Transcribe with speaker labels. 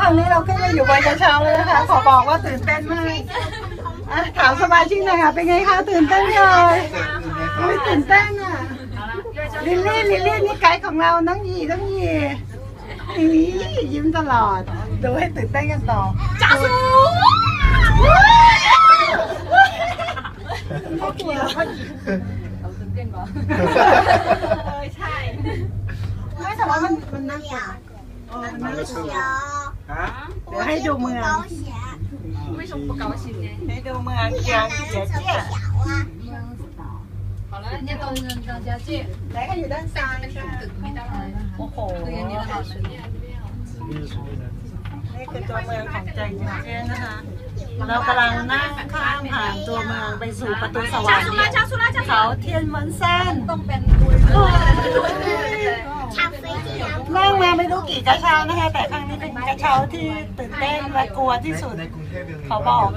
Speaker 1: ตอนนี้เราขึ้นมาอยู่บนกระเช้าแล้วนะคะ ขอบอกว่าตื่นเต้นมากอะถามสมาชิกหน่อยค่ะ เป็นไงคะตื่นเต้นเลยไม่ตื่นเต้นอะ ลิลลี่ลิลลี่นี่ไกด์ของเราน้องยีน้องยีนี่ยิ้มตลอด ดูให้ตื่นเต้นกันต่อจ้าสูเขากลัวเขาหยีเออใช่ ไม่แต่ว่ามันมันน่ากลัวเออมันน่ากลัว เดี๋ยวให้ดูเมือง
Speaker 2: 高险，
Speaker 3: 为什么不高兴呢？
Speaker 1: ให้ดูเมืองเกียงเจียเจีย
Speaker 2: 小啊。
Speaker 3: 好了，人家都是张家界，
Speaker 1: ไหนก็อยู่ด้านซ้ายค่ะ
Speaker 3: 没到来。
Speaker 1: โอ้โห
Speaker 3: 对呀，你的老人家。
Speaker 1: นี่คือตัวเมืองของเจียงเจียนะคะ เรากำลังนั่งข้ามผ่านตัวเมืองไปสู่ประตูสวรรค์เขาเทียนเหมือนเส้น
Speaker 3: ต้องเป็น
Speaker 2: 唱飞机啊！
Speaker 1: นั่งมา ไม่รู้กี่กระเช้านะคะ แต่ครั้งนี้เป็นกระเช้าที่ตื่นเต้นและกลัวที่สุด
Speaker 4: เขา
Speaker 1: บอก